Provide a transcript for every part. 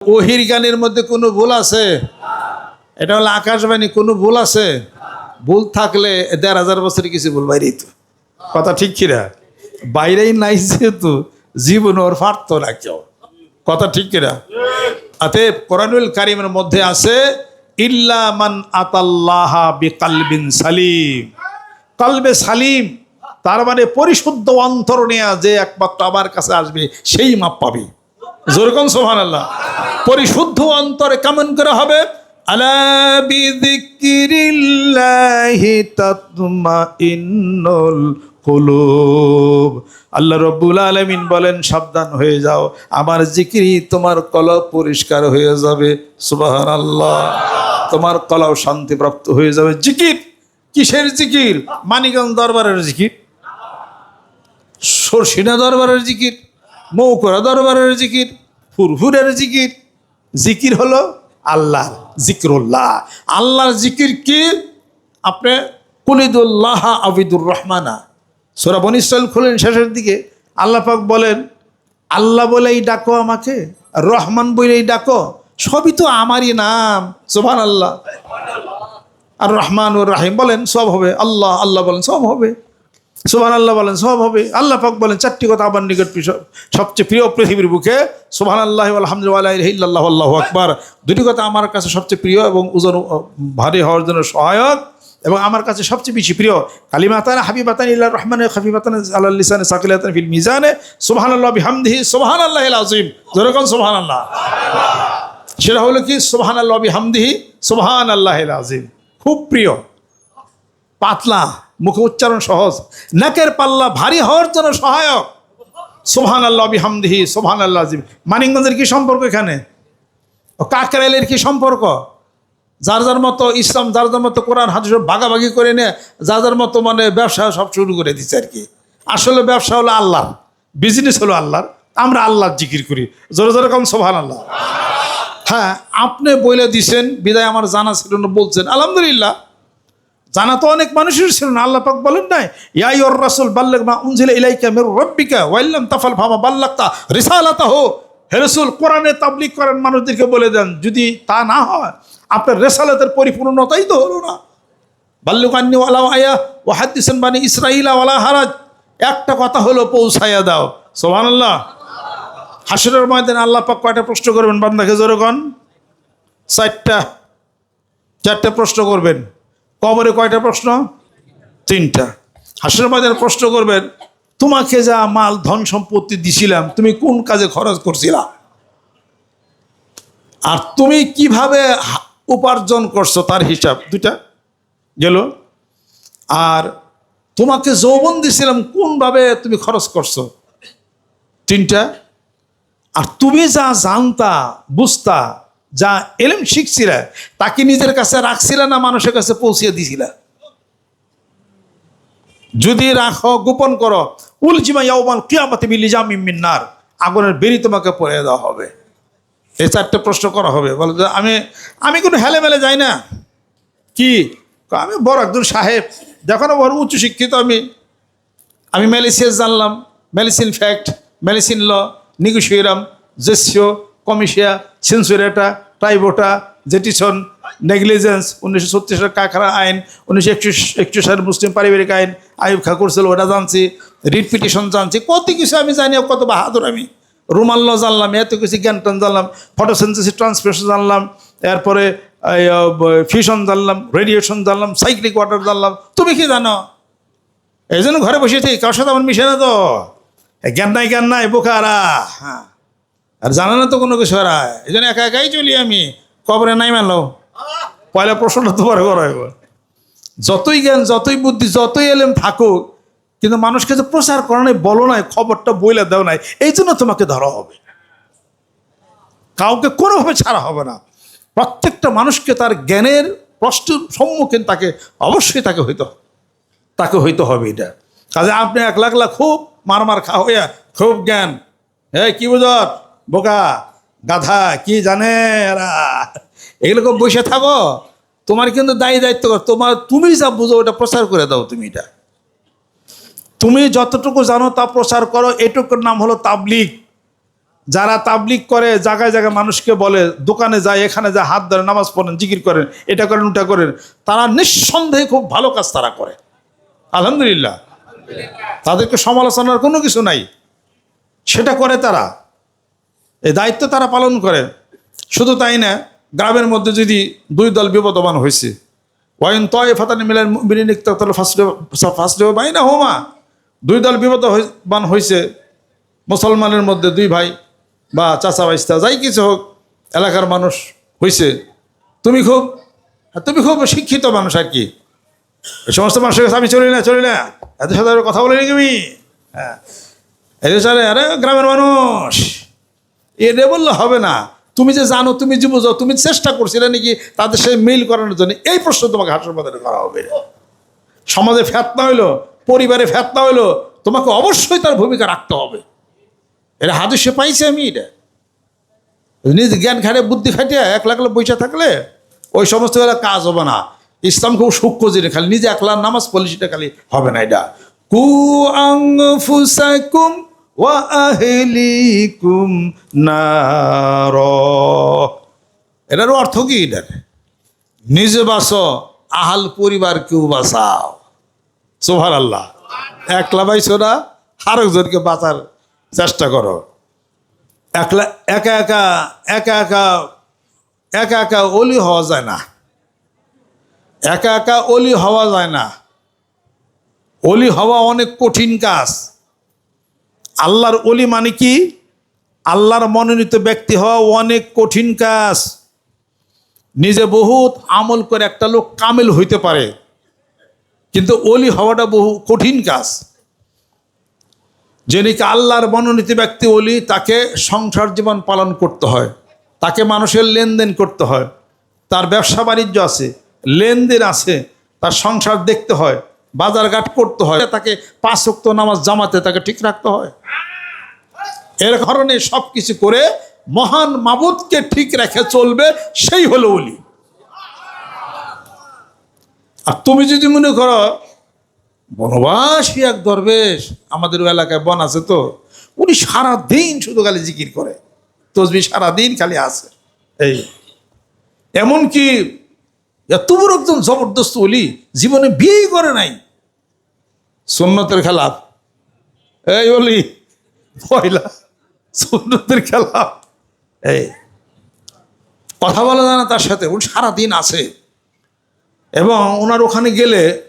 ওহির গানের মধ্যে কোনো ভুল আছে? এটা হলো আকাশবাণী, কোনো ভুল আছে? ভুল থাকলে দেড় হাজার বছরে কিছু ভুল বাইরেই তো কথা ঠিক কিরা বাইরেই নাই যেহেতু, জীবন ওর পারত না কেউ। কথা ঠিক কিরা অতএব কোরআনুল কারিমের মধ্যে আছে, ইল্লা মান আতাল্লাহা বিকালবিন সালিম। কালবে সালিম, তার মানে পরিশুদ্ধ অন্তর নেয়া যে একমাত্র আমার কাছে আসবে, সেই মাপ পাবে। যেরকম সোহান আল্লাহ পরিশুদ্ধ অন্তরে কেমন করে হবে? আল্লাহ রব্বুল আলামিন বলেন, সাবধান হয়ে যাও। আমার জিকিরি তোমার কলব পরিষ্কার হয়ে যাবে। সুবাহান আল্লাহ তোমার কলাও শান্তিপ্রাপ্ত হয়ে যাবে। জিকির? কিসের জিকির? মানিকগঞ্জ দরবারের জিকির? সরসিনা দরবারের জিকির? মৌকরা দরবারের জিকির, ফুরফুরের জিকির। জিকির হলো আল্লাহ জিক্রুল্লাহ। আল্লাহর জিকির কি? আপনি কুলিদুল্লাহ আবিদুর রহমানা। সোরা বনিসাল খুলেন শেষের দিকে। আল্লাহ পাক বলেন, আল্লাহ বলেই ডাকো আমাকে রহমান বলেই ডাকো। সবই তো আমারই নাম সোভান আল্লাহ আর রহমান ও রাহিম বলেন, সব হবে। আল্লাহ আল্লাহ বলেন, সব হবে। সুবহান আল্লাহ বলেন, সব হবে। আল্লাহ পাক বলেন, চারটি কথা আমার নিকট সবচেয়ে প্রিয় পৃথিবীর বুকে। সুবহান আল্লাহ আলহামদুলিল্লাহ আল্লাহ আকবার। দুটি কথা আমার কাছে সবচেয়ে প্রিয় এবং ওজন ভারী হওয়ার জন্য সহায়ক এবং আমার কাছে সবচেয়ে বেশি প্রিয়। কালিমাতান হাবিবাতান ইল্লা রহমান হাবিবাতান আল্লাহ লিসানে, সাকিলাতান ফিল মিজানে। সুবহান আল্লাহ বিহামদিহি সুবহান আল্লাহ আজিম যেরকম সুবহান আল্লাহ সেটা হলো কি? সুবহান আল্লাহ বিহামদিহি সুবহান আল্লাহ আজিম খুব প্রিয়। পাতলা। মুখে উচ্চারণ সহজ। নাকের পাল্লা ভারী হওয়ার জন্য সহায়ক। সোহান আল্লাহ বিহামদিহি সোহান আল্লাহ আজিম। মানিকগঞ্জের কি সম্পর্ক এখানে? ও কাকরাইলের কি সম্পর্ক? যার যার মতো ইসলাম, যার যার মতো কোরআন সব ভাগাভাগি করে নিয়ে যার যার মতো মানে ব্যবসা সব শুরু করে দিচ্ছে আর কি। আসলে ব্যবসা হলো আল্লাহ বিজনেস হলো আল্লাহর। আমরা আল্লাহর জিকির করি। জোরে জোরে কম সোহান আল্লাহ হ্যাঁ আপনি বলে দিছেন, বিদায় আমার জানা ছিল না, বলছেন, আলহামদুলিল্লাহ। জানা তো অনেক মানুষের ছিল না, আল্লাহ পাক বলেন নাই ইয়াই ওর রাসুল বাল্লাক মা উনজিলা ইলাইকা মির রাব্বিকা ওয়াইল্লাম তাফাল ফামা বাল্লাকতা রিসালাতাহু। হে রাসূল, কোরআনে তাবলীগ করেন মানুষদেরকে বলে দেন, যদি তা না হয়, আপনার রেসালাতের পরিপূর্ণতাই তো হলো না। বাল্লুকান্নি ওয়ালা আয়া ও হাদিসেন বানি ইসরাইলা ওয়ালা হারাজ, একটা কথা হলো, পৌঁছাইয়া দাও। সুবহানাল্লাহ। হাসরের ময়দানে আল্লাহ পাক কয়টা প্রশ্ন করবেন, বান্দাকে জোরগণ চারটা চারটা প্রশ্ন করবেন। কবরে কয়টা প্রশ্ন? তিনটা। হাসরের ময়দানে প্রশ্ন করবেন, তোমাকে যা মাল, ধন সম্পত্তি দিছিলাম, তুমি কোন কাজে খরচ করছিলা? আর তুমি কীভাবে উপার্জন করছ তার হিসাব দুটা গেল। আর, তোমাকে যৌবন দিছিলাম, কোনভাবে তুমি খরচ করছ? তিনটা। আর তুমি যা জানতা, বুঝতা যা এলেম শিখছিলে, তাকে নিজের কাছে রাখছিলে না মানুষের কাছে পৌঁছিয়ে দিছিলে? যদি রাখো, গোপন করো, উলজিমা ইয়াউমাল কিয়ামতি বিলিজাম মিন্নার, আগুনের বেরি তোমাকে পরে দেওয়া হবে। এই চারটে প্রশ্ন করা হবে। বলে আমি আমি কোনো হেলে মেলে যাই না। কি? আমি বড় একজন সাহেব। যখন বড় উচ্চ শিক্ষিত আমি। আমি মেলিসিয়াস জানলাম মেলিসিন ফ্যাক্ট মেলিসিন ল নিগুসিয়ারাম জেসিও কমিশিয়া, সেন্সুরেটা ট্রাইবোটা জেটিসন, নেগলিজেন্স, উনিশশো ছত্রিশ সালের আইন, উনিশশো একচল্লিশ সালের মুসলিম পারিবারিক আইন আইব খাকুর করছিল, ওটা জানছি, রিট পিটিশন জানছি, কত কিছু আমি জানি কত বাহাদুর আমি। রুমাল ল জানলাম, এত কিছু জ্ঞান টান জানলাম ফটোসেন্সিস ট্রান্সফারেশন জানলাম, এরপরে ফিউশন জানলাম, রেডিয়েশন জানলাম, সাইক্লিক ওয়াটার জানলাম, তুমি কি জানো? এই জন্য ঘরে বসে থাকি কারোর সাথে আমার মিশে না তো। জ্ঞান নাই জ্ঞান নাই, বোকারা। হ্যাঁ। আর জানা না তো কোনো কিছু এরা। এই জন্য একা একাই চলি আমি। কবরে নাই মেলো পয়লা প্রশ্নটা তোমার করা যতই জ্ঞান, যতই বুদ্ধি, যতই এলেম থাকুক, কিন্তু মানুষকে যে প্রচার করা নাই, বলো নাই, খবরটা বইলে দেও নাই, এই জন্য তোমাকে ধরা হবে। কাউকে কোনোভাবে ছাড়া হবে না। প্রত্যেকটা মানুষকে তার জ্ঞানের প্রশ্নের সম্মুখীন তাকে অবশ্যই তাকে হইতে হবে। তাকে হইতে হবে এটা। কাজে আপনি এক লাখ লাখ খুব মার মার খা হইয়া, খুব জ্ঞান। হ্যাঁ কি বুঝত বোকা, গাধা, কি জানে এরা? এগুলো খুব বসে থাকো। তোমার কিন্তু দায়ী দায়িত্ব কর। তোমার, তুমি যা বুঝো, ওটা প্রচার করে দাও তুমি এটা। তুমি যতটুকু জানো তা প্রচার করো। এটুকুর নাম হলো তাবলিগ। যারা তাবলিক করে, জায়গায় জায়গায় মানুষকে বলে, দোকানে যায়, এখানে যায়, হাত ধরে নামাজ পড়েন, জিকির করেন, এটা করেন, ওটা করেন, তারা নিঃসন্দেহে খুব ভালো কাজ তারা করে। আলহামদুলিল্লাহ। তাদেরকে সমালোচনার কোনো কিছু নাই। সেটা করে তারা। এই দায়িত্ব তারা পালন করে। শুধু তাই না, গ্রামের মধ্যে যদি দুই দল বিপদমান হয়েছে ওয়াইন তয় ফাতানি মিলেন বিনিনিক তাহলে ফার্স্ট বাই না হোমা দুই দল বিপদমান হয়েছে মুসলমানের মধ্যে দুই ভাই বা চাচা বাইস্তা, যাই কিছু হোক, এলাকার মানুষ হয়েছে তুমি খুব তুমি খুব শিক্ষিত মানুষ আর কি। এই সমস্ত মানুষের কাছে আমি চলি না চলি না। এত সাথে কথা বলিনি তুমি? হ্যাঁ। চলে, আরে গ্রামের মানুষ। এটা বললে হবে না। তুমি যে জানো, তুমি যে বুঝো, তুমি চেষ্টা করছিলে নাকি তাদের সাথে মিল করানোর জন্য। এই প্রশ্ন তোমাকে হাসপাতালে করা হবে। সমাজে ফ্যাতনা হইল, পরিবারে ফ্যাতনা হইল, তোমাকে অবশ্যই তার ভূমিকা রাখতে হবে। এটা হাদুসে পাইছি আমি এটা। নিজ জ্ঞান খাটে বুদ্ধি খাটিয়ে একলা একলা বৈশা থাকলে ওই সমস্ত বেলা কাজ হবে না। ইসলাম খুব সূক্ষ্ম জিনিস, খালি নিজে একলা নামাজ পলিসিটা খালি হবে না এটা। কু আংফুসাকুম ওয়া আহলিকুম নার। এটার অর্থ কি এটার? নিজে বাসো আহাল পরিবার কেউ বাঁচাও। সোভার আল্লাহ একলা পাইছো না, আরেকজনকে বাঁচার চেষ্টা করো। একলা, একা একা একা একা একা একা অলি হওয়া যায় না। একা একা অলি হওয়া যায় না। অলি হওয়া অনেক কঠিন কাজ। আল্লাহর অলি মানে কি? আল্লাহর মনোনীত ব্যক্তি হওয়া অনেক কঠিন কাজ। নিজে বহুত আমল করে একটা লোক কামেল হইতে পারে। কিন্তু অলি হওয়াটা বহু কঠিন কাজ। যিনি কি আল্লাহর মনোনীত ব্যক্তি অলি তাকে সংসার জীবন পালন করতে হয়। তাকে মানুষের লেনদেন করতে হয়। তার ব্যবসা বাণিজ্য আছে, লেনদেন আছে, তার সংসার দেখতে হয়। বাজারঘাট করতে হয়। তাকে পাঁচ ওয়াক্ত নামাজ জামাতে তাকে ঠিক রাখতে হয়। এর কারণে সব কিছু করে মহান মাবুদকে ঠিক রেখে চলবে, সেই হলো অলি আর তুমি যদি মনে করো, বনবাসী এক দরবেশ আমাদের এলাকায় বন আছে তো, উনি সারাদিন শুধু খালি জিকির করে। তসবি সারাদিন খালি আছে। এই, এমনকি এত বড় একদম জবরদস্ত অলি জীবনে বিয়েই করে নাই। সুন্নতের খেলাফ। এই অলি পয়লা, সুন্নতের খেলাফ। এই, কথা বলা যায় না তার সাথে, উনি সারাদিন আছে। এবং ওনার ওখানে গেলে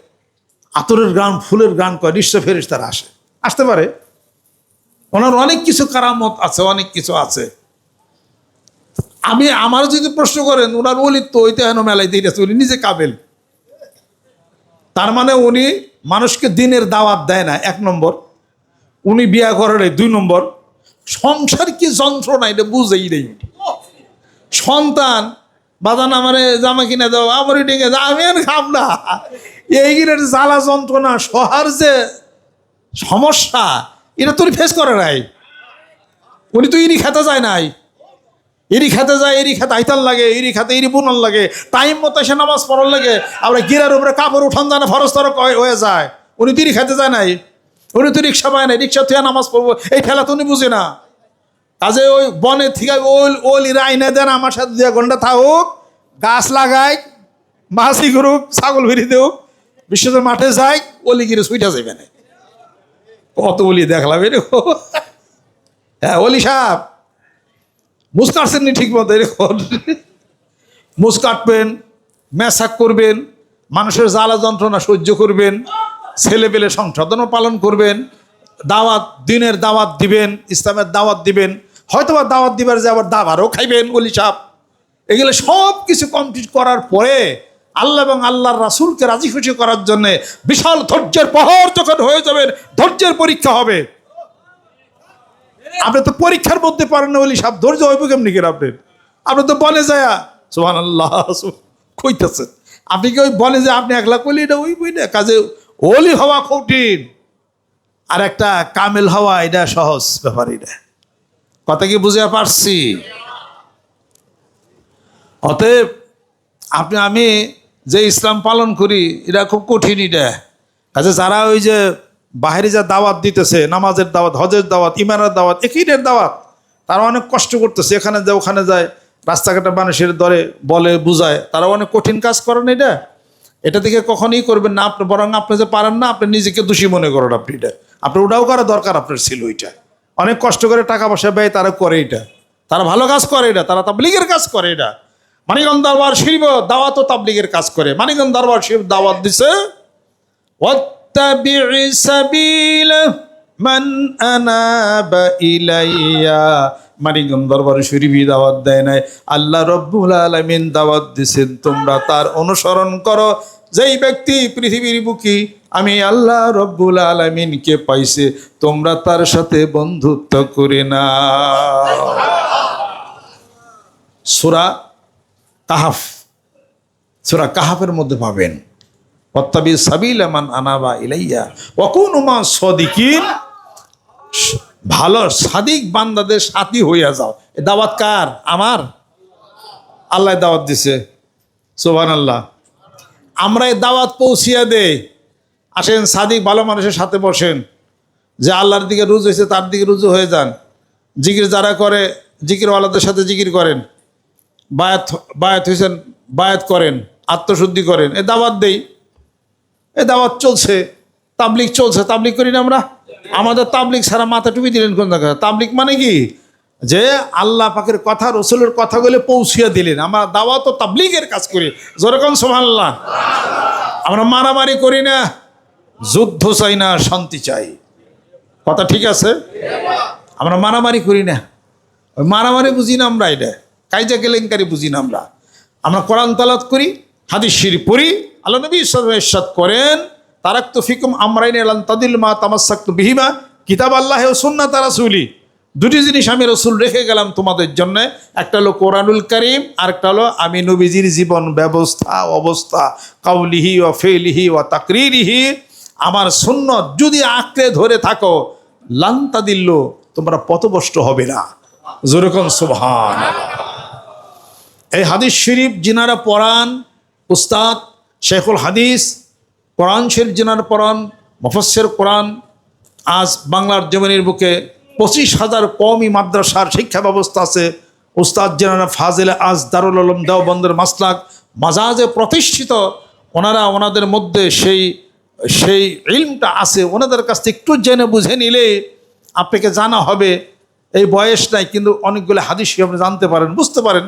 আতরের গান, ফুলের গান করে নিশ্চয় ফেরিস তারা আসে। আসতে পারে। ওনার অনেক কিছু কারামত আছে, অনেক কিছু আছে। আমি আমার যদি প্রশ্ন করেন ওনার বলি তো ওইতে হেন মেলায় দিয়ে উনি নিজে কাবেল। তার মানে উনি মানুষকে দিনের দাওয়াত দেয় না, এক নম্বর। উনি বিয়া করেন দুই নম্বর। সংসার কি যন্ত্রণা, এটা বুঝেই নেই সন্তান বাদান আমারে জামা কিনে দাও আমার ডেকে আমি আর খাব না। এই জ্বালা যন্ত্রণা, সহার যে সমস্যা, এটা তুই ফেস করে নাই। উনি তো ইনি খেতে যায় নাই। এরি খাতে যায় এরি খেতে আইতাল লাগে এরি খাতে এরি বুনল লাগে। টাইম মতো এসে নামাজ পড়ার লাগে আমরা গিরার উপরে কাপড় উঠান জানা ফরজ তর হয়ে যায়। উনি তো ইরি খেতে যায় নাই। উনি তো রিক্সা পায় নাই, রিক্সা থেকে নামাজ পড়ব, এই খেলা তো উনি বুঝে না। কাজে ওই বনে থেকে ওল ওল ইরা আইনে দেন আমার সাথে দুই ঘণ্টা থাকুক, গাছ লাগাই, মাছি করুক ছাগল ফিরি দেউক বিশ্বদের মাঠে যাই, ওলি গিরে সুইটা যাবে না। কত ওলি দেখলাম এরকম। হ্যাঁ ওলি সাহেব মুস কাটছেন নি ঠিক মতো এরকম মুস কাটবেন মেসাক করবেন, মানুষের জ্বালা যন্ত্রণা সহ্য করবেন ছেলে পেলে সংশোধনও পালন করবেন, দাওয়াত, দিনের দাওয়াত দিবেন, ইসলামের দাওয়াত দিবেন হয়তো বা দাওয়াত দিবার যে আবার দাবারও খাইবেন, অলি সাহেব এগুলো সব কিছু কমপ্লিট করার পরে আল্লাহ এবং আল্লাহর রাসুলকে রাজি খুশি করার জন্যে বিশাল ধৈর্যের পহর যখন হয়ে যাবেন ধৈর্যের পরীক্ষা হবে। আপনি তো পরীক্ষার মধ্যে পারেন না বলি, সব ধৈর্য হইব কেমনি করে আপনি? আপনি তো বলে যায় সোহান আল্লাহ কইতেছেন আপনি কি ওই বলে যে আপনি একলা করলি এটা ওই বই না? কাজে ওলি হওয়া কঠিন। আর একটা কামেল হওয়া, এটা সহজ ব্যাপার এটা। কথা কি বুঝে পারছি? অতএব আপনি, আমি যে ইসলাম পালন করি, এটা খুব কঠিন এটা। কাজে যারা ওই যে বাহিরে যা দাওয়াত দিতেছে, নামাজের দাওয়াত, হজের দাওয়াত, ইমানের দাওয়াত একইটের দাওয়াত, তারা অনেক কষ্ট করতেছে। এখানে যায়, ওখানে যায়, রাস্তাঘাটে মানুষের দরে বলে, বুঝায়। তারা অনেক কঠিন কাজ করেন এটা। এটা থেকে কখনই করবেন না। আপনি বরং আপনি যে পারেন না, আপনি নিজেকে দোষী মনে করেন আপনি এটা। আপনার ওটাও করা দরকার আপনার ছিল ওইটা। অনেক কষ্ট করে টাকা পয়সা ব্যয় তারা করে এটা। তারা ভালো কাজ করে এটা। তারা তাবলিগের কাজ করে এটা। মানিকগঞ্জ দরবার শিল্প দাওয়াত তাবলিগের কাজ করে। মানিকগঞ্জ দরবার শিল্প দাওয়াত দিছে। واتبع سبيل من أناب إليّ মানিকগঞ্জ দরবার শরীফই দাওয়াত দেয় নাই আল্লাহ রব্বুল আলমিন দাওয়াত দিছেন তোমরা তার অনুসরণ করো যেই ব্যক্তি পৃথিবীর বুকি আমি আল্লাহ রব্বুল আলমিনকে পাইছে তোমরা তার সাথে বন্ধুত্ব করে না সুরা কাহাফ সুরা কাহাফের মধ্যে পাবেন অত্তাবি সাবিল আমান আনাবা ইলাইয়া। অকুন উমা সদিকিন। ভালো, সাদিক বান্দাদের সাথী হইয়া যাও। দাওয়াত কার? আমার। আল্লাহ দাওয়াত দিছে। সোহান আল্লাহ আমরা এই দাওয়াত পৌঁছিয়া দেই। আসেন, সাদিক ভালো মানুষের সাথে বসেন। যে আল্লাহর দিকে রুজু হয়েছে তার দিকে রুজু হয়ে যান। জিকির যারা করে জিকির জিকিরওয়ালাদের সাথে জিকির করেন। বায়াত বায়াত হয়েছেন বায়াত করেন, আত্মশুদ্ধি করেন। এ দাওয়াত দেই। এ দাওয়াত চলছে তাবলিক চলছে তাবলিক করি না আমরা? আমাদের তাবলিক সারা মাথা টুপি দিলেন কোন জায়গায়? তাবলিক মানে কি? যে আল্লাহ পাকের কথা, রসুলের কথাগুলো পৌঁছিয়ে দিলেন। আমরা দাওয়াত ও তাবলিগের কাজ করি। যেরকম সোমাল্লাহ আমরা মারামারি করি না, যুদ্ধ চাই না, শান্তি চাই। কথা ঠিক আছে? আমরা মারামারি করি না। ওই মারামারি বুঝি না আমরা এটা। কাইজা কেলেঙ্কারি বুঝি না আমরা। আমরা কোরআন তালাত করি হাদিস শিরি পড়ি আল্লাহ নবী ইসাদ করেন তারাক তো ফিকুম আমরাইন আলান তাদিল মা তামাসাক বিহিমা, কিতাব আল্লাহ সুন্না তারা সুলি দুটি জিনিস আমি রসুল রেখে গেলাম তোমাদের জন্য, একটা হলো কোরআনুল করিম, আর একটা হলো আমি নবীজির জীবন ব্যবস্থা, অবস্থা, কাউলিহি ও ফেলিহি ও তাকরিরিহি। আমার সুন্নত যদি আঁকড়ে ধরে থাকো লান্তা দিল্ল তোমরা পথভ্রষ্ট হবে না। যেরকম সুবহান এই হাদিস শরীফ, যিনারা পড়ান উস্তাদ শেখুল হাদিস, কোরআন শরীফ যিনারা পড়ান মফসের কোরআন, আজ বাংলার জমিনের বুকে পঁচিশ হাজার কমই মাদ্রাসার শিক্ষা ব্যবস্থা আছে। উস্তাদ জেনারা ফাজেলে আজ দারুল আলম দেওবন্দের মাসলাক মাজাজে প্রতিষ্ঠিত। ওনারা ওনাদের মধ্যে সেই সেই ইলমটা আছে। ওনাদের কাছ থেকে একটু জেনে বুঝে নিলে আপনাকে জানা হবে। এই বয়স নাই, কিন্তু অনেকগুলো হাদিস আপনি জানতে পারেন, বুঝতে পারেন।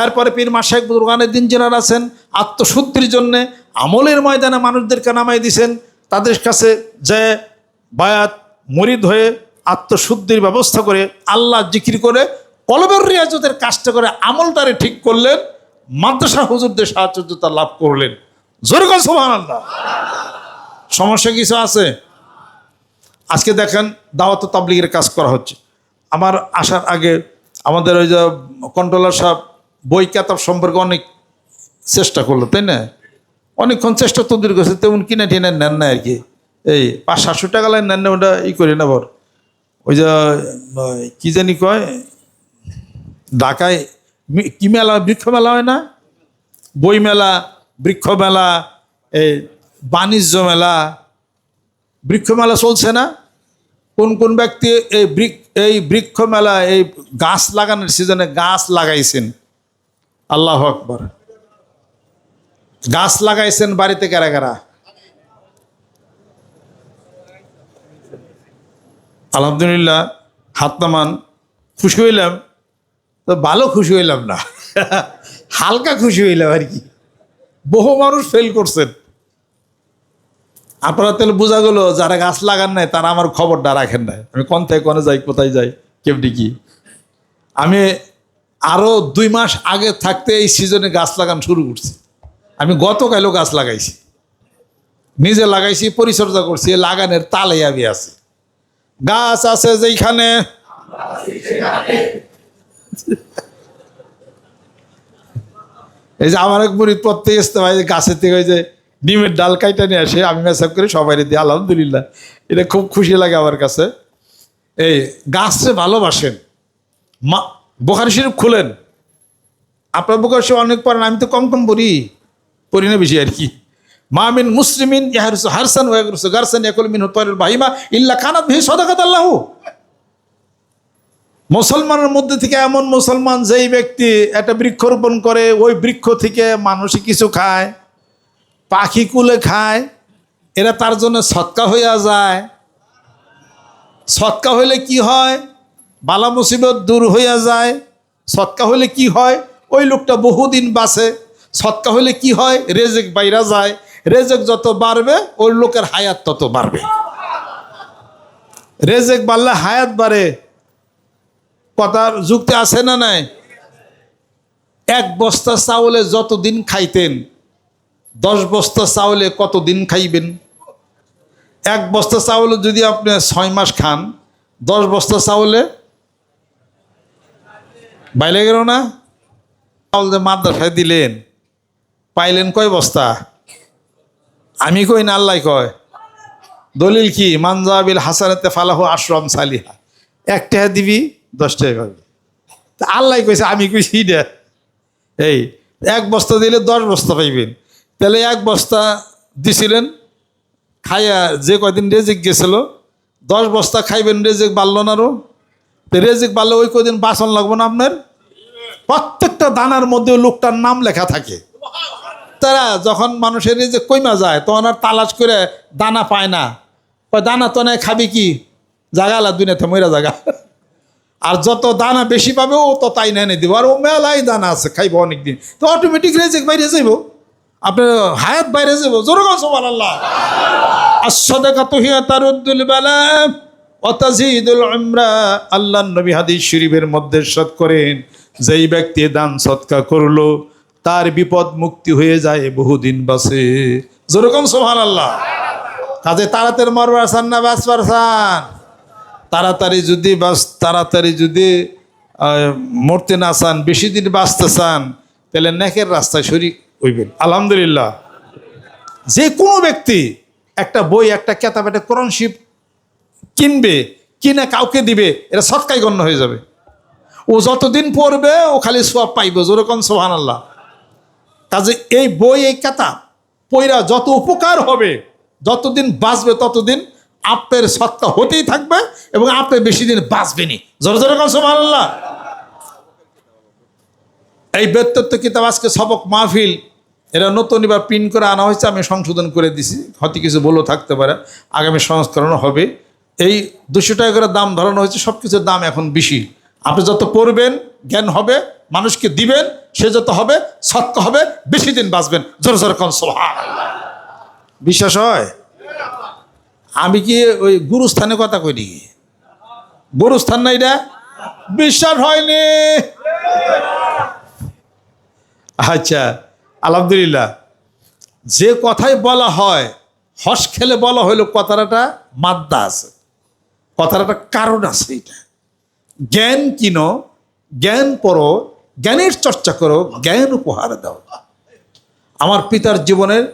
এরপরে পীর মাসাইক দুর্গানের দিন জেনার আছেন, আত্মশুদ্ধির জন্যে আমলের ময়দানে মানুষদেরকে নামাই দিছেন, তাদের কাছে যে বায়াত মরিদ হয়ে আত্মশুদ্ধির ব্যবস্থা করে আল্লাহ জিকির করে কলবের রিয়াজতের কাজটা করে আমলটারে ঠিক করলেন মাদ্রাসা হুজুরদের সাহায্যতা লাভ করলেন। জোর কর আল্লাহ সমস্যা কিছু আছে? আজকে দেখেন দাওয়াত তাবলিগের কাজ করা হচ্ছে। আমার আসার আগে আমাদের ওই যে কন্ট্রোলার সাহেব বই, কেতাব সম্পর্কে অনেক চেষ্টা করল, তাই না? অনেকক্ষণ চেষ্টা তদবির করছে, তেমন কিনে টিনে নেন না আর কি। এই পাঁচ, সাতশো টাকা লাগে নেন না ওটা ই করি না বর ওই যে কি জানি কয়, ঢাকায় কি মেলা, বৃক্ষ মেলা হয় না? বই মেলা, বৃক্ষ মেলা, এই বাণিজ্য মেলা, বৃক্ষ মেলা চলছে না? কোন কোন ব্যক্তি এই বৃক্ষ এই বৃক্ষ মেলা এই গাছ লাগানোর সিজনে গাছ লাগাইছেন? আল্লাহ আকবর। গাছ লাগাইছেন বাড়িতে কারা কারা আলহামদুলিল্লাহ, হাত নামান খুশি হইলাম। তো ভালো খুশি হইলাম না। হালকা খুশি হইলাম আর কি। বহু মানুষ ফেল করছেন। আপনারা তাহলে বোঝা গেলো, যারা গাছ লাগান নাই, তারা আমার খবরটা রাখেন নাই। আমি কোন থেকে কোনে যাই, কোথায় যাই, কেমনি কি? আমি আরও দুই মাস আগে থাকতে এই সিজনে গাছ লাগান শুরু করছি। আমি গতকালও গাছ লাগাইছি। নিজে লাগাইছি, পরিচর্যা করছি লাগানের তালে আমি আছি। গাছ আছে যেইখানে। এই যে আমার এক মুড়ি প্রত্যেক ইস্তেমায় যে গাছের থেকে ওই যে ডিমের ডাল কাইটা নিয়ে আসে, আমি মেসাব করে, সবাই দিই আলহামদুলিল্লাহ। এটা খুব খুশি লাগে আমার কাছে। এই গাছকে ভালোবাসেন, মা বোখারি শরীফ খুলেন। আপনার বোখারি শরীফ অনেক পড়েন, আমি তো কম কম পড়ি। পড়ি না বেশি আর কি। মামিন মুসলিমিন ইয়াহরসু হারসান ওয়াগরসু গারসান ইয়াকুল মিন তয়রুল বাহিমা ইল্লা কানাত বিহি সাদাকাত আল্লাহু মুসলমানের মধ্যে থেকে এমন মুসলমান যেই ব্যক্তি একটা বৃক্ষরোপণ করে, ওই বৃক্ষ থেকে মানুষই কিছু খায়, পাখি কুলে খায়, এরা তার জন্য সৎকা হইয়া যায়। সৎকা হইলে কি হয়? বালা মুসিবত দূর হইয়া যায়। সৎকা হইলে কি হয়? ওই লোকটা বহুদিন বাঁচে। সৎকা হইলে কি হয়? রেজেক বাইরা যায়। রেজেক যত বাড়বে, ওই লোকের হায়াত তত বাড়বে। রেজেক বাড়লে হায়াত বাড়ে। কথার যুক্তি আছে না নাই? এক বস্তা চাউলে যতদিন খাইতেন, দশ বস্তা চাউলে কতদিন খাইবেন? এক বস্তা চাউলে যদি আপনি ছয় মাস খান, দশ বস্তা চাউলে বাইরে গেল না? চাউল যে মাদ্রাসায় দিলেন। পাইলেন কয় বস্তা? আমি কই না, আল্লাহ কয়। দলিল কি? মানজাবিল হাসানাতে ফালাহ আশ্রম সালিহা। এক টাকা দিবি, দশ টাকা পাবি। তা আল্লাহ কইছে, আমি কইছি না এই, এক বস্তা দিলে দশ বস্তা পাইবেন। তাহলে এক বস্তা দিছিলেন, খাইয়া যে কয়দিন রেজিক গেছিল, দশ বস্তা খাইবেন, রেজিক বাড়ল না তো রেজিক বাড়লে ওই কদিন বাসন লাগবো না আপনার? প্রত্যেকটা দানার মধ্যে লোকটার নাম লেখা থাকে। তারা যখন মানুষের যে কইমা যায়, তখন আর তালাশ করে দানা পায় না। ওই দানা তো নেই, খাবি কি? জাগালা দুনিয়াতে মইরা জাগা। আর যত দানা বেশি পাবে, ও তো তাই নেনে দিব। আর ও মেলাই দানা আছে, খাইব অনেকদিন। তো অটোমেটিক রেজেক বাইরে যাইব। আপনার হায়াত বাইরে যাব জোর সোমান আল্লাহ আসদাকা তুহিয়া তারুদ্দুল বালা। অতাজিদুল উমরা আল্লাহ নবী হাদিস শরীফের মধ্যে সৎ করেন, যেই ব্যক্তি দান সৎকা করল, তার বিপদ মুক্তি হয়ে যায়, বহুদিন বাসে যেরকম সোহান আল্লাহ কাজে তাড়াতাড়ি মরবার চান না, বাঁচবার চান তাড়াতাড়ি যদি বাস তাড়াতাড়ি যদি মরতে না চান, বেশি দিন বাঁচতে চান, তাহলে নেকের রাস্তায় শরিক হইবেন। আলহামদুলিল্লাহ। যে কোনো ব্যক্তি, একটা বই, একটা কেতাব, একটা কোরআন শিব কিনবে, কিনে কাউকে দিবে, এটা সৎকাই গণ্য হয়ে যাবে। ও যতদিন পড়বে, ও খালি সোয়াব পাইব যেরকম সোহান আল্লাহ কাজে এই বই, এই কেতাব, পইরা যত উপকার হবে, যতদিন বাঁচবে ততদিন আপনার সত্তা হতেই থাকবে এবং আপনি বেশি দিন বাঁচবেনি। জোর জোর সোহান আল্লাহ এই ব্যক্তিত্ব কিতাব আজকে সবক মাহফিল, এরা নতুন এবার প্রিন্ট করে আনা হয়েছে, আমি সংশোধন করে দিছি। হয়তো কিছু বলেও থাকতে পারে, আগামী সংস্করণ হবে। এই দুশো টাকা করে দাম ধরানো হয়েছে সব কিছুর দাম এখন বেশি। আপনি যত পড়বেন জ্ঞান হবে মানুষকে দিবেন সে যত হবে সত্য হবে বেশি দিন বাঁচবেন। জোর জোর কন বিশ্বাস হয়? আমি কি ওই গুরুস্থানে কথা কই নাকি? গুরুস্থান না এটা? বিশ্বাস হয়নি। আচ্ছা আলহামদুলিল্লাহ। যে কথাই বলা হয় হস খেলে বলা হইল কথাটা মাদ্দা আছে কথাটা কারণ আছে এটা। জ্ঞান কিনো, জ্ঞান পড়ো, জ্ঞানের চর্চা করো, জ্ঞান উপহার দাও। আমার পিতার জীবনের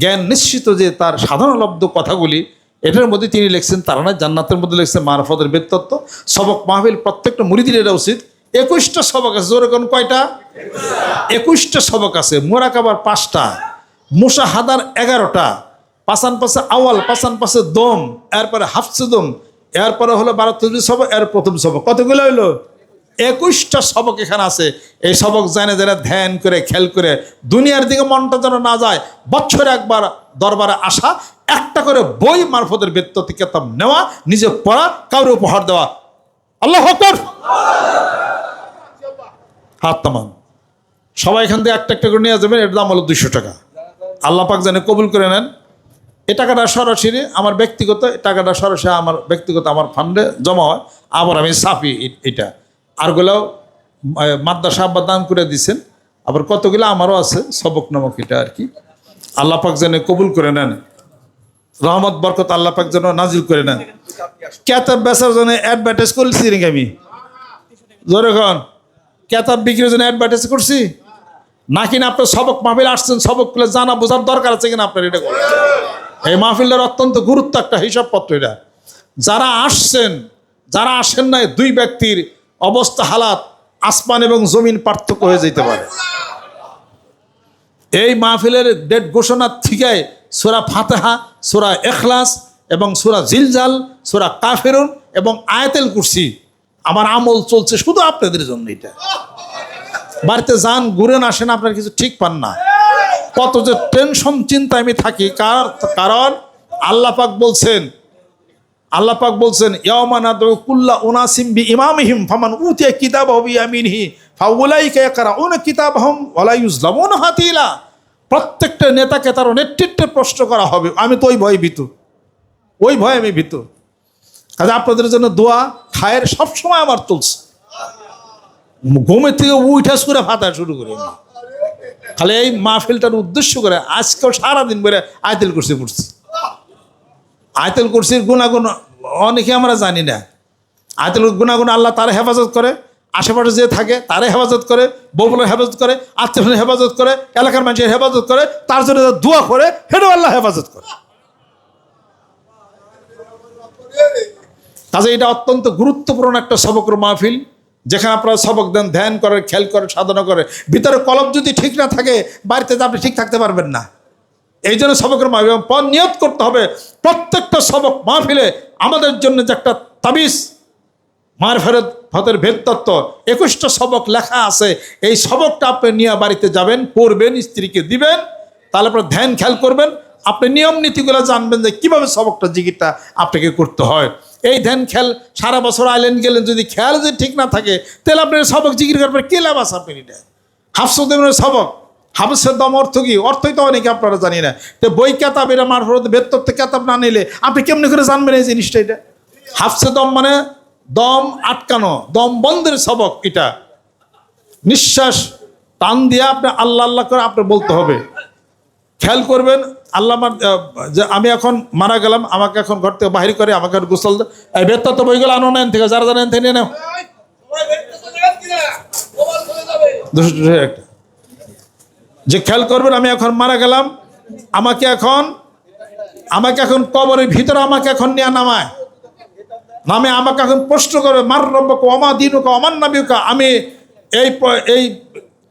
জ্ঞান নিশ্চিত যে তার সাধারণলব্ধ কথাগুলি, এটার মধ্যে তিনি লিখছেন তারা না জান্নাতের মধ্যে লিখছেন মারফতের ব্যক্তিত্ব সবক মাহফিল প্রত্যেকটা মুড়িদির এটা উচিত। একুশটা সবক আছে যেরকম কয়টা? একুশটা সবক আছে, মোরাকাবার পাঁচটা মুসা হাদার এগারোটা পাসান পাশে আওয়াল পাসান পাশে দম, এরপরে হাফসে দম এরপরে হলো বারো সবক, এর প্রথম সবক। কতগুলো হইল? একুশটা সবক এখানে আছে। এই সবক জানে যারা ধ্যান করে, খেল করে, দুনিয়ার দিকে মনটা যেন না যায়, বছরে একবার দরবারে আসা, একটা করে বই মারফতের ব্যক্তি কেতাব নেওয়া, নিজে পড়া কাউরে উপহার দেওয়া। আল্লাহ হাত তামান সবাই এখান থেকে একটা একটা করে নিয়ে যাবেন, এর দাম হলো দুশো টাকা। আল্লাহ পাক জানে কবুল করে নেন। এ টাকাটা সরাসরি আমার ব্যক্তিগত টাকাটা সরাসরি আমার ব্যক্তিগত আমার ফান্ডে জমা হয়। আবার আমি সাফি এটা আরগুলাও মাদ্রাসা আব্বা দান করে দিছেন। আবার কতগুলো আমারও আছে সবক নামক এটা আর কি। আল্লাহ পাক যেন কবুল করে নেন। রহমত, বরকত আল্লাহ পাক যেন নাজিল করে নেন। কেতাব বেচার জন্য অ্যাডভার্টাইজ করেছি নাকি আমি। জোরে কন। কেতাব বিক্রির জন্য অ্যাডভার্টাইজ করছি? নাকি না আপনার সবক মাহফিল আসছেন, সবকগুলো জানা বোঝার দরকার আছে কিনা আপনার এটা? এই মাহফিলের অত্যন্ত গুরুত্ব একটা হিসাবপত্র এটা। যারা আসছেন, যারা আসেন নাই, দুই ব্যক্তির অবস্থা, হালাত, আসমান এবং জমিন পার্থক্য হয়ে যেতে পারে। এই মাহফিলের ডেট ঘোষণার থেকে সোরা ফাতেহা, সোরা এখলাস এবং সোরা জিলজাল, সোরা কাফেরুন এবং আয়াতেল কুরসি। আমার আমল চলছে শুধু আপনাদের জন্য এটা। বাড়িতে যান, ঘুরেন, আসেন, আপনার কিছু ঠিক পান না। কত যে টেনশন চিন্তা আমি থাকি, কার, কারণ আল্লাহ পাক বলছেন আল্লাপাক বলছেন ইয়ামানা কুল্লা উনাসিম বি ইমামিহিম ফামান উতিয়া কিতাব হবি আমিনহি ফাউলাইকা ইয়াকরাউনা কিতাবহুম, ওয়ালা ইউজলামুনা হাতিলা। প্রত্যেকটা নেতাকে তার নেতৃত্বে প্রশ্ন করা হবে, আমি তো ওই ভয় ভীত। ওই ভয় আমি ভীত। কাজে আপনাদের জন্য দোয়া, খায়ের সবসময় আমার চলছে ঘুমের থেকে উঠা করে ফাতা শুরু করি। খালি এই মাহফিলটার উদ্দেশ্য করে আজকেও সারাদিন বেড়ে আয়তেল করছি পড়ছি। আয়তেল কুরসির গুণাগুণ অনেকে আমরা জানি না। আয়তেল গুণাগুণ আল্লাহ তার হেফাজত করে, আশেপাশে যে থাকে তারে হেফাজত করে বউগুলোর হেফাজত করে, আত্মীয় হেফাজত করে, এলাকার মানুষের হেফাজত করে, তার জন্য দোয়া করে, সেটাও আল্লাহ হেফাজত করে। কাজে এটা অত্যন্ত গুরুত্বপূর্ণ একটা সবকের মাহফিল। যেখানে আপনারা সবক দেন, ধ্যান করে, খেল করে, সাধনা করে, ভিতরে কলম যদি ঠিক না থাকে, বাড়িতে আপনি ঠিক থাকতে পারবেন না। এই জন্য সবকের মাহফিল এবং পর নিয়ত করতে হবে, প্রত্যেকটা সবক মা মাহফিলে আমাদের জন্য যে একটা তাবিজ মার ফেরত ফতের ভেদ তত্ত্ব, একুশটা সবক লেখা আছে, এই সবকটা আপনি নিয়ে বাড়িতে যাবেন, পড়বেন, স্ত্রীকে দিবেন, তাহলে আপনার ধ্যান, খেয়াল করবেন, আপনি নিয়ম নীতিগুলো জানবেন যে কীভাবে সবকটা জিকিরটা আপনাকে করতে হয়। এই ধ্যান খেল, সারা বছর আইলেন গেলেন, যদি খেয়াল যদি ঠিক না থাকে, তাহলে আপনার সবক জিকির করবেন কে লাভ আছে আপনি এটা হাফসুদ্দিনের সবক। হাফসের দম অর্থ কি? অর্থই তো অনেকে আপনারা জানি না। তো বই, কেতাব, এরা মারফত, বেদতত্ত্ব, কেতাব না নিলে আপনি কেমনি করে জানবেন এই জিনিসটা এটা? হাফসে দম মানে দম আটকানো, দম বন্ধের সবক এটা। নিঃশ্বাস টান দিয়ে আপনি আল্লাহ আল্লাহ করে আপনি বলতে হবে। খেয়াল করবেন আল্লাহ যে আমি এখন মারা গেলাম, আমাকে এখন ঘর থেকে বাহির করে আমাকে গোসল বেত্তা তো বইগুলো আনো নেন থেকে, যারা জানেন থেকে নাও। যে খেয়াল করবেন, আমি এখন মারা গেলাম, আমাকে এখন আমাকে এখন কবরের ভিতরে আমাকে এখন নিয়ে নামায়। নামে আমাকে এখন প্রশ্ন করে মার রব্বক অমা দিনুকা অমান নাবিকা আমি এই এই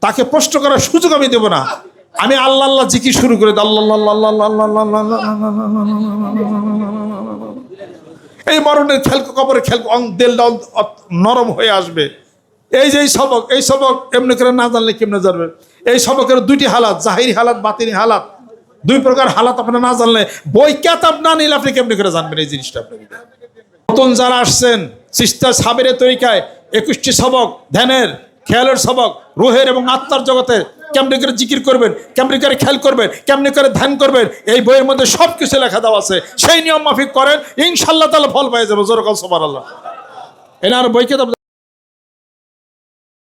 তাকে প্রশ্ন করার সুযোগ আমি দেবো না। আমি আল্লাহ আল্লাহ জিকি শুরু করে এই মরণের খেলকো কবরে খেলকো দেল নরম হয়ে আসবে এই যে এই সবক এই সবক এমনি করে না জানলে কেমনে জানবে এই সবকের দুইটি হালাত জাহিরি হালাত বাতিনি হালাত দুই প্রকার হালাত আপনি না জানলে বই কেতাব না নিলে আপনি কেমনি করে জানবেন এই জিনিসটা আপনি নতুন যারা আসছেন সিস্টার সাবের তরিকায় একুশটি সবক ধ্যানের খেয়ালের সবক রুহের এবং আত্মার জগতের কেমনি করে জিকির করবেন? কেমনি করে খেয়াল করবেন? কেমনি করে ধ্যান করবেন? এই বইয়ের মধ্যে সব কিছু লেখা দেওয়া আছে। সেই নিয়ম মাফিক করেন ইনশাল্লাহ তাহলে ফল পাই যাবে। জোরকাল সবার আল্লাহ এনার বইকে তো